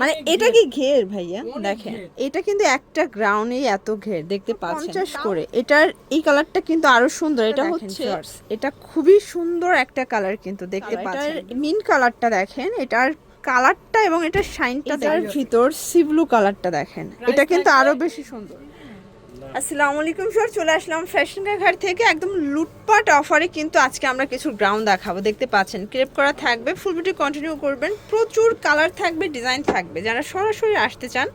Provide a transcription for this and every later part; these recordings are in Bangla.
মানে এটা কি ঘের ভাইয়া? দেখেন এটা কিন্তু একটা গ্রাউন্ডে এত ঘের দেখতে পাচ্ছেন। পঞ্চাশ করে। এটার এই কালারটা কিন্তু আরও সুন্দর। এটা হচ্ছে এটা খুবই সুন্দর একটা কালার কিন্তু দেখতে পাচ্ছেন। মিন কালারটা দেখেন এটার কালারটা এবং এটার শাইনটা তার ভিতর সিবলু কালারটা দেখেন। এটা কিন্তু আরও বেশি সুন্দর। আসসালামু আলাইকুম স্যার, চলে আসলাম ফ্যাশন ঘাট থেকে। একদম লুটপাট অফারে কিন্তু আজকে আমরা কিছু গ্রাউন্ড দেখাবো, দেখতে পাচ্ছেন। ক্রেপ করা থাকবে ফুল বিউটি কন্টিনিউ করবেন, প্রচুর কালার থাকবে ডিজাইন থাকবে। যারা সরাসরি আসতে চান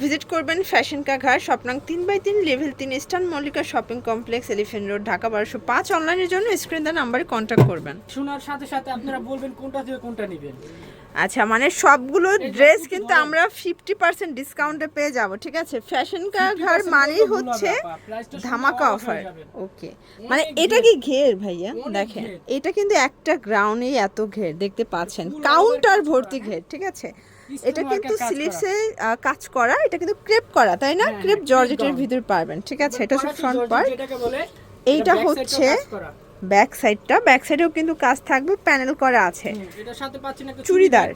ভিজিট করবেন ফ্যাশন কা ঘাট, স্বপ্নাং তিন বাই তিন লেভেল তিন Eastern Mallika shopping complex Elephant Road Dhaka বারোশো পাঁচ। অনলাইনের জন্য স্ক্রিন দেওয়া নাম্বারে কন্ট্যাক্ট করবেন। শোনার সাথে সাথে আপনারা বলবেন কোনটা থেকে কোনটা নেবেন। আচ্ছা মানে সবগুলো ড্রেস কিন্তু আমরা ফিফটি পার্সেন্ট ডিসকাউন্টে পেয়ে যাব ঠিক আছে? ফ্যাশন কা 50% ঘর মানেই হচ্ছে ধামাকা অফার ওকে মানে এটা কি ঘের ভাইয়া? দেখেন এটা কিন্তু একটা গ্রাউন্ডেই এত ঘের দেখতে পাচ্ছেন। কাউন্টার ভর্তি ঘের ঠিক আছে? এটা কিন্তু এর কাজ স্লিভসে কাজ করা এটা কিন্তু ক্রেপ করা তাই না? হ্যাঁ, ক্রেপ হ্যাঁ, জর্জেটের crepe ভিতর পারবেন ঠিক আছে? এটা হচ্ছে ফ্রন্ট পার্ট এইটা হচ্ছে করা। ব্যাক সাইডটা ব্যাক সাইডেও কিন্তু কাজ থাকবে প্যানেল করা আছে। চুড়িদার।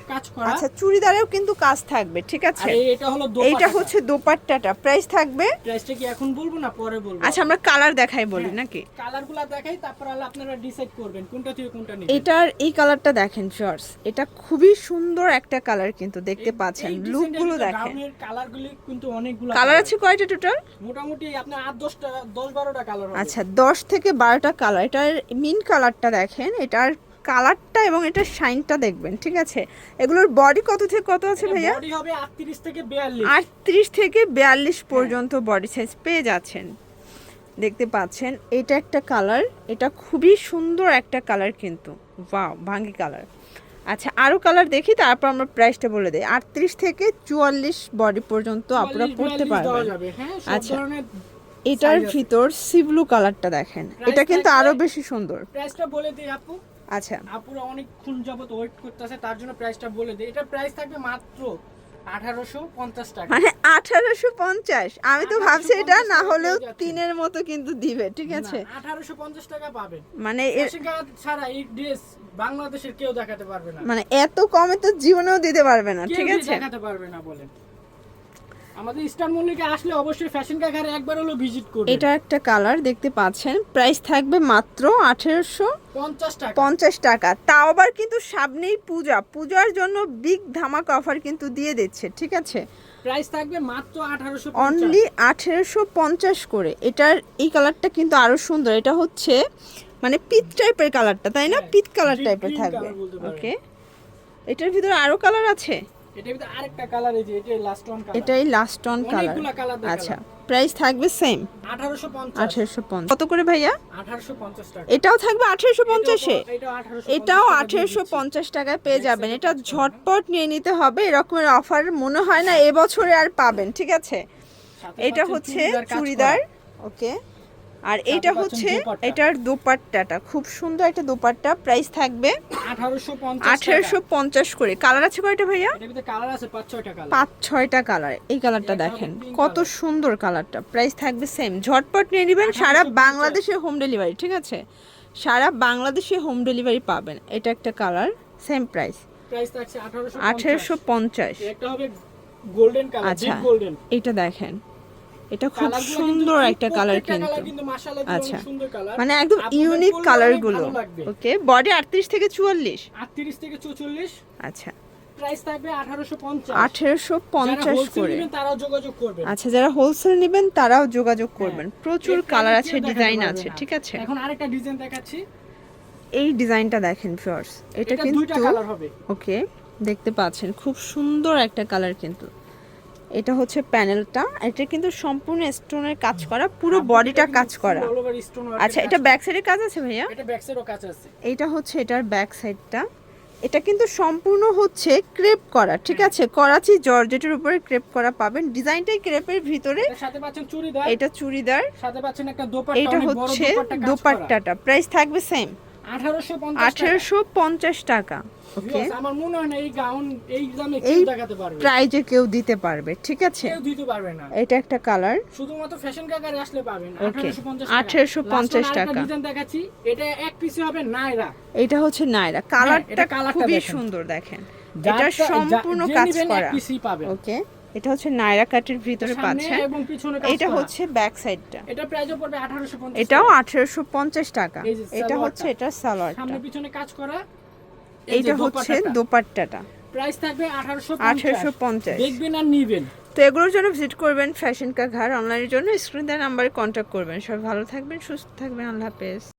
আচ্ছা চুড়িদারেও কিন্তু কাজ থাকবে ঠিক আছে? এটা এইটা হচ্ছে দোপাট্টাটা। প্রাইস থাকবে? প্রাইসটা কি এখন বলব না পরে বলব? আচ্ছা আমরা কালার দেখাই বলি হ্যাঁ। নাকি? কালারগুলো দেখাই তারপর আপনারা ডিসাইড করবেন কোনটা থেকে কোনটা নেবেন। এটার এই কালারটা দেখেন শর্টস এটা খুবই সুন্দর একটা কালার কিন্তু দেখতে পাচ্ছেন। লুকগুলো দেখেন। কালারগুলি কিন্তু অনেকগুলো কালার। আছে কয়টা টোটাল মোটামুটি আপনার আট দশটা দশ বারোটা কালার আচ্ছা দশ থেকে বারোটা কালার এটার মিন কালারটা দেখেন এটার কালারটা এবং এটার শাইনটা দেখবেন ঠিক আছে? এগুলোর বডি কত থেকে কত আছে ভাইয়া? বডি হবে 38 থেকে 42 আটত্রিশ থেকে বিয়াল্লিশ পর্যন্ত বডি সাইজ পেয়ে যাচ্ছেন। দেখতে পাচ্ছেন এটা একটা কালার এটা খুবই সুন্দর একটা কালার কিন্তু। ওয়াও ভাঙ্গি কালার আচ্ছা আরও কালার দেখি তারপর আমরা প্রাইসটা বলে দিই। আটত্রিশ থেকে চুয়াল্লিশ বডি পর্যন্ত আপনারা 44, পড়তে পারবেন। হ্যাঁ, আচ্ছা। এটার ভিতর সিব্লু কালারটা দেখেন। এটা কিন্তু আরও বেশি সুন্দর। প্রাইসটা বলে দিই আপু। আচ্ছা। আপুরা অনেকক্ষণ যাবত ওয়েট করতেছে তার জন্য প্রাইসটা বলে দিই। এটা প্রাইস থাকবে মাত্র 1850 টাকা। মানে আঠারোশো পঞ্চাশ। আমি তো ভাবছি এটা না হলেও তিনের মতো কিন্তু দিবে ঠিক আছে? না, 1850 টাকা পাবেন মানে ছাড়া এই ড্রেস বাংলাদেশের কেউ দেখাতে পারবে না। মানে এত কমে তো জীবনেও দিতে পারবে না ঠিক আছে? দেখাতে পারবে না বলেন আমাদের স্টার মল্লিকে আসলে অবশ্যই ফ্যাশন কাকারে একবার হলো ভিজিট করবেন এটা একটা কালার দেখতে পাচ্ছেন। প্রাইস থাকবে মাত্র আঠেরোশো 50 টাকা। পঞ্চাশ টাকা। তাও আবার কিন্তু সামনেই পূজা। পূজার জন্য বিগ ধামাক অফার কিন্তু দিয়ে দিচ্ছে ঠিক আছে? প্রাইস থাকবে মাত্র 1850 অনলি আঠেরোশো পঞ্চাশ করে। এটার এই কালারটা কিন্তু আরও সুন্দর। এটা হচ্ছে মানে পিত টাইপের কালারটা তাই না? হ্যাঁ, পিত কালার টাইপের থাকবে। ওকে এটার ভিতরে আরও কালার আছে? এটাই লাস্ট অন কালার। আচ্ছা প্রাইস থাকবে সেম 1850 পঞ্চাশ। কত করে ভাইয়া? এটাও থাকবে আঠেরোশো পঞ্চাশে? এটাও 1850 এটাও টাকা দিয়ে আঠেরোশো পঞ্চাশ টাকায় পেয়ে যাবেন। এটা ঝটপট নিয়ে নিতে হবে এরকমের অফার মনে হয় না এবছরে আর পাবেন ঠিক আছে? এটা হচ্ছে চুড়িদার। ওকে আর এইটা হচ্ছে এটার দোপাট্টাটা। খুব সুন্দর একটা দোপাট্টা। প্রাইস থাকবে 1850 আঠেরোশো পঞ্চাশ করে। কালার আছে কয়টা ভাইয়া? এটার ভিতরে কালার আছে 5 6টা কালার পাঁচ ছয়টা কালার এই কালারটা দেখেন। কত সুন্দর কালারটা প্রাইস থাকবে সেম ঝটপট নিয়ে নেবেন। সারা বাংলাদেশে হোম ডেলিভারি ঠিক আছে? সারা বাংলাদেশে হোম ডেলিভারি পাবেন। এটা একটা কালার সেম প্রাইস প্রাইস থাকছে 1850 আঠেরোশো পঞ্চাশ। আচ্ছা এটা দেখেন। এটা খুব সুন্দর একটা কালার কিন্তু। আচ্ছা। মানে একদম ইউনিক কালারগুলো। ওকে বডি আটত্রিশ থেকে চুয়াল্লিশ। 38 থেকে 44 আচ্ছা। প্রাইস থাকবে 1850 আঠেরোশো যারা পঞ্চাশ wholesale করে। তারাও যোগাযোগ করবেন। আচ্ছা যারা হোলসেল নেবেন তারাও যোগাযোগ করবেন। হ্যাঁ। প্রচুর কালার আছে ডিজাইন আছে ঠিক আছে? এখন আরেকটা ডিজাইন দেখাচ্ছি। এই ডিজাইনটা দেখেন ফিওর্স এটা কিন্তু কালার হবে। ওকে দেখতে পাচ্ছেন। খুব সুন্দর একটা কালার কিন্তু। এটা হচ্ছে প্যানেলটা এটা কিন্তু সম্পূর্ণ স্টোনের কাজ করা পুরো বডিটা কাজ করা। আচ্ছা এটা ব্যাক সাইডে কাজ আছে ভাইয়া? এটা ব্যাক সাইডও কাজ আছে। এইটা হচ্ছে এটার ব্যাক সাইডটা এটা কিন্তু সম্পূর্ণ হচ্ছে ক্রেপ করা ঠিক আছে? করাচি জর্জেটের উপরে ক্রেপ করা পাবেন। ডিজাইনটাই ক্রেপের ভিতরে। সাথে পাচ্ছেন চুড়িদার। এটা চুড়িদার। সাথে পাচ্ছেন একটা দোপাট্টা এটা হচ্ছে দোপাট্টাটা। প্রাইস থাকবে সেম 1850 টাকা আঠেরোশো পঞ্চাশ টাকা। ওকে আমার মনে হয় না এই গাউন এই দামে কেউ দেখাতে পারবে। প্রাইজে কেউ দিতে পারবে ঠিক আছে? কেউ দিতে পারবে না। এটা একটা কালার শুধুমাত্র ফ্যাশন কাকারে আসলে পাবেন Okay, 1850 1850 টাকা। ডিজাইন দেখাচ্ছি। এটা এক পিসে হবে নাইরা এটা হচ্ছে নায়রা। কালারটা colourটা খুবই সুন্দর দেখেন। এটা সম্পূর্ণ কাজ এক করা। পাবেন ওকে এটা হচ্ছে নায়রা কাটের ভিতরে পাচ্ছেন এটা হচ্ছে ব্যাক সাইডটা এটা প্রাইসও পড়বে 1850 এটাও আঠারোশো পঞ্চাশ টাকা। এটা হচ্ছে এটা সালোয়ারটা। সামনে পিছনে কাজ করা। এইটা হচ্ছে দোপাট্টাটা। প্রাইস থাকবে 1850 আঠারোশো পঞ্চাশ। দেখবেন আর নিবেন। তো এগুলোর জন্য ভিজিট করবেন ফ্যাশন কা ঘর অনলাইনের জন্য। স্ক্রিন দেওয়ার নাম্বারে কন্ট্যাক্ট করবেন। সবাই ভালো থাকবেন সুস্থ থাকবেন। আল্লাহ হাফেজ।